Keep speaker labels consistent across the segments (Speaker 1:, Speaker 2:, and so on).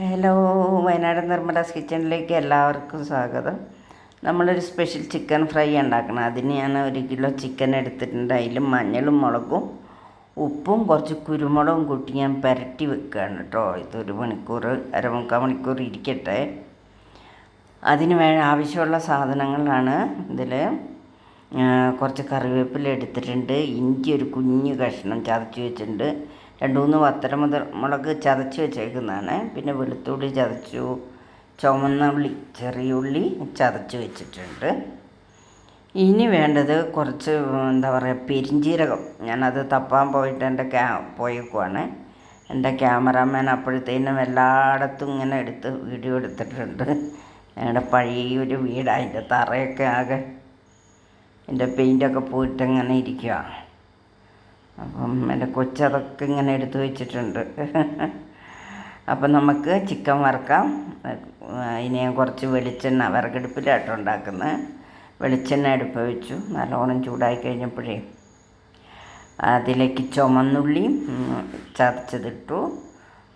Speaker 1: Hello Wayanad നിർമ്മലാസ് കിച്ചണിലേക്ക് എല്ലാവർക്കും സ്വാഗതം. നമ്മളൊരു സ്പെഷ്യൽ ചിക്കൻ ഫ്രൈ ഉണ്ടാക്കണം. അതിന് ഞാൻ ഒരു കിലോ ചിക്കൻ എടുത്തിട്ടുണ്ട്. അതിൽ മഞ്ഞളും മുളകും ഉപ്പും കുറച്ച് കുരുമുളകും കൂട്ടി ഞാൻ പുരട്ടി വെക്കുകയാണ് കേട്ടോ. ഇതൊരു മണിക്കൂർ അരമുക്കാൽ മണിക്കൂർ ഇരിക്കട്ടെ. അതിന് വേ ആവശ്യമുള്ള സാധനങ്ങളാണ് ഇതിൽ കുറച്ച് കറിവേപ്പില എടുത്തിട്ടുണ്ട്. ഇഞ്ചി ഒരു കുഞ്ഞു കഷ്ണം ചതച്ച് വെച്ചിട്ടുണ്ട്. രണ്ട് മൂന്ന് വത്തര മുതൽ മുളക് ചതച്ച് വെച്ചേക്കുന്നതാണ്. പിന്നെ വെളുത്തുള്ളി ചതച്ചു. ചുവന്ന ഉള്ളി ചെറിയ ഉള്ളി ചതച്ച് വെച്ചിട്ടുണ്ട്. ഇനി വേണ്ടത് കുറച്ച് എന്താ പറയുക പെരിഞ്ചീരകം. ഞാനത് തപ്പാൻ പോയിട്ട് എന്റെ ക്യാ പോയേക്കുവാണ്. എന്റെ ക്യാമറാമാൻ അപ്പോഴത്തേനും എല്ലായിടത്തും ഇങ്ങനെ എടുത്ത് വീഡിയോ എടുത്തിട്ടുണ്ട്. ഞങ്ങളുടെ പഴയ ഒരു വീടാണ് അതിന്റെ തറയൊക്കെ ആകെ എന്റെ പെയിന്റൊക്കെ പോയിട്ട് അങ്ങനെ ഇരിക്കുക അപ്പം എന്റെ കൊച്ചതൊക്കെ ഇങ്ങനെ എടുത്ത് വെച്ചിട്ടുണ്ട്. അപ്പം നമുക്ക് ചിക്കൻ വറുക്കാം. അതിന് കുറച്ച് വെളിച്ചെണ്ണ വിറകടുപ്പിലാട്ടോ ഉണ്ടാക്കുന്നത് വെളിച്ചെണ്ണ അടുപ്പ് വെച്ചു. നല്ലോണം ചൂടായി കഴിഞ്ഞപ്പോഴേ അതിലേക്ക് ചുമന്നുള്ളി ചതച്ചതിട്ടു.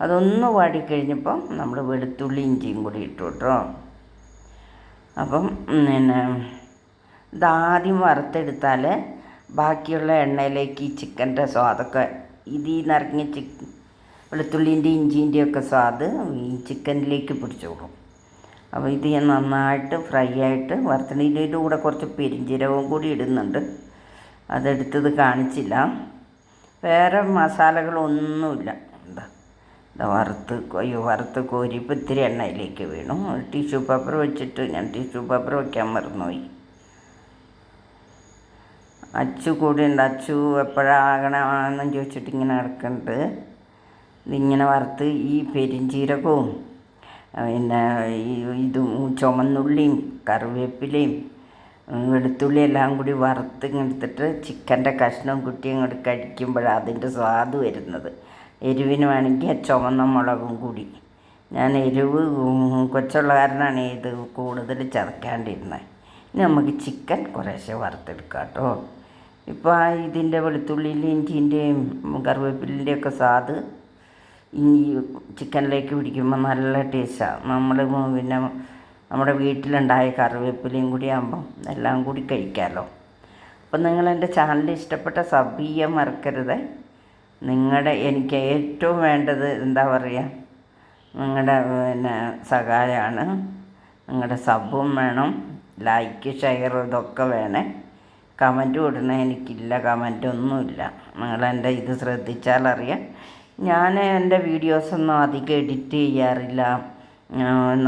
Speaker 1: അതൊന്ന് വാടിക്കഴിഞ്ഞപ്പം നമ്മൾ വെളുത്തുള്ളി ഇഞ്ചിയും കൂടി ഇട്ടു കേട്ടോ. അപ്പം പിന്നെ ഇതാദ്യം വറുത്തെടുത്താൽ ബാക്കിയുള്ള എണ്ണയിലേക്ക് ഈ ചിക്കന്റെ സ്വാദൊക്കെ ഇതിൽ നിന്നിറങ്ങിയ ചിക്കൻ വെളുത്തുള്ളിന്റെയും ഇഞ്ചിന്റെയും ഒക്കെ സ്വാദ് ഈ ചിക്കനിലേക്ക് പിടിച്ചോളും അപ്പോൾ ഇത് ഞാൻ നന്നായിട്ട് ഫ്രൈ ആയിട്ട് വറുത്തണീന്റെ കൂടെ കുറച്ച് പെരിഞ്ചീരകവും കൂടി ഇടുന്നുണ്ട്. അതെടുത്തത് കാണിച്ചില്ല. വേറെ മസാലകളൊന്നുമില്ല. എന്താ വറുത്ത് അയ്യോ വറുത്ത് കോരിപ്പോൾ ഇത്തിരി എണ്ണയിലേക്ക് വീണു. ടിഷ്യൂ പേപ്പർ വെച്ചിട്ട് ഞാൻ ടിഷ്യൂ പേപ്പർ വയ്ക്കാൻ മറന്നുപോയി. അച്ചു കൂടി ഉണ്ട് അച്ചു എപ്പോഴാകണമെന്നും ചോദിച്ചിട്ട് ഇങ്ങനെ കിടക്കുന്നുണ്ട് ഇതിങ്ങനെ വറുത്ത് ഈ പെരിഞ്ചീരകവും പിന്നെ ഇതും ചുമന്നുള്ളിയും കറിവേപ്പിലയും വെളുത്തുള്ളി എല്ലാം കൂടി വറുത്ത് എടുത്തിട്ട് ചിക്കന്റെ കഷ്ണം കുട്ടി അങ്ങോട്ട് കഴിക്കുമ്പോഴാണ് അതിന്റെ സ്വാദ് വരുന്നത്. എരിവിന് വേണമെങ്കിൽ ചുമന്ന മുളകും കൂടി. ഞാൻ എരിവ് കൊച്ചുള്ള കാരനാണ് ഇത് കൂടുതൽ ചതക്കാണ്ടിരുന്നത് ഇനി നമുക്ക് ചിക്കൻ കുറേശ്ശെ വറുത്തെടുക്കാം കേട്ടോ. ഇപ്പോൾ ആ ഇതിന്റെ വെളുത്തുള്ളിയിൽ ഇഞ്ചിന്റെയും കറിവേപ്പിലിന്റെ ഒക്കെ സ്വാദ് ഈ ചിക്കനിലേക്ക് പിടിക്കുമ്പോൾ നല്ല ടേസ്റ്റാണ് നമ്മൾ പിന്നെ നമ്മുടെ വീട്ടിലുണ്ടായ കറിവേപ്പിലയും കൂടി ആകുമ്പം എല്ലാം കൂടി കഴിക്കാമല്ലോ അപ്പം നിങ്ങൾ എന്റെ ചാനൽ ഇഷ്ടപ്പെട്ട സബ് ചെയ്യാൻ മറക്കരുത്. നിങ്ങളുടെ എനിക്ക് ഏറ്റവും വേണ്ടത് എന്താ പറയുക നിങ്ങളുടെ പിന്നെ സഹായമാണ് നിങ്ങളുടെ സബും വേണം. ലൈക്ക് ഷെയർ ഇതൊക്കെ വേണേ. കമന്റ് വിടണേ എനിക്കില്ല കമന്റ് ഒന്നുമില്ല നിങ്ങളെന്റെ ഇത് ശ്രദ്ധിച്ചാലറിയാം. ഞാൻ എന്റെ വീഡിയോസൊന്നും അധികം എഡിറ്റ് ചെയ്യാറില്ല.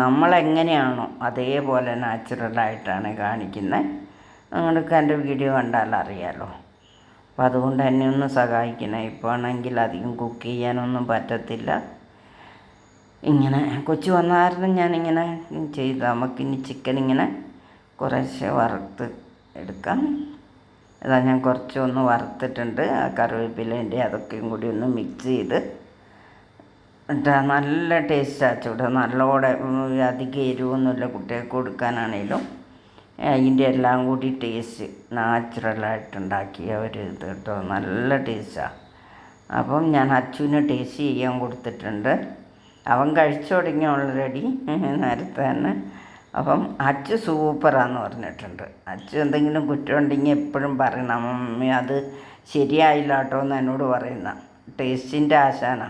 Speaker 1: നമ്മളെങ്ങനെയാണോ അതേപോലെ നാച്ചുറലായിട്ടാണ് കാണിക്കുന്നത് നിങ്ങൾക്ക് എന്റെ വീഡിയോ കണ്ടാൽ അറിയാമല്ലോ അപ്പോൾ അതുകൊണ്ട് എന്നെ ഒന്ന് സഹായിക്കണം. ഇപ്പോൾ ആണെങ്കിൽ അധികം കുക്ക് ചെയ്യാനൊന്നും പറ്റത്തില്ല. ഇങ്ങനെ കൊച്ചു വന്നായിരുന്നു ഞാനിങ്ങനെ ചെയ്ത്. നമുക്കിനി ചിക്കൻ ഇങ്ങനെ കുറേശ്ശെ വറുത്ത് എടുക്കാം. ഇതാ ഞാൻ കുറച്ചൊന്ന് വറുത്തിട്ടുണ്ട്. ആ കറിവേപ്പിലേന്റെ അതൊക്കെയും കൂടി ഒന്ന് മിക്സ് ചെയ്ത്. എന്നിട്ട് നല്ല ടേസ്റ്റാണ് ചൂട്. നല്ലോടെ അധികം എരിവൊന്നുമില്ല കുട്ടികൾക്ക് കൊടുക്കാനാണേലും. അതിന്റെ എല്ലാം കൂടി ടേസ്റ്റ് നാച്ചുറലായിട്ട് ഉണ്ടാക്കിയ ഒരു ഇത് കേട്ടോ. നല്ല ടേസ്റ്റാണ് അപ്പം ഞാൻ അച്ചുവിന് ടേസ്റ്റ് ചെയ്യാൻ കൊടുത്തിട്ടുണ്ട്. അവൻ കഴിച്ചു തുടങ്ങി ഓൾറെഡി നേരത്തെ തന്നെ. അപ്പം അച്ചു സൂപ്പറാന്ന് പറഞ്ഞിട്ടുണ്ട്. അച്ചു എന്തെങ്കിലും കുറ്റം ഉണ്ടെങ്കിൽ എപ്പോഴും പറയണം മമ്മി അത് ശരിയായില്ല കേട്ടോ എന്ന് എന്നോട് പറയുന്ന ടേസ്റ്റിന്റെ ആശാന.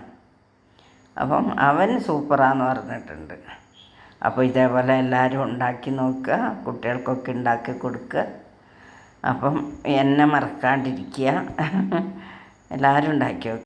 Speaker 1: അപ്പം അവൻ സൂപ്പറാന്ന് പറഞ്ഞിട്ടുണ്ട്. അപ്പോൾ ഇതേപോലെ എല്ലാവരും ഉണ്ടാക്കി നോക്കുക കുട്ടികൾക്കൊക്കെ ഉണ്ടാക്കി കൊടുക്കുക. അപ്പം എന്നെ മറക്കാണ്ടിരിക്കുക. എല്ലാവരും ഉണ്ടാക്കി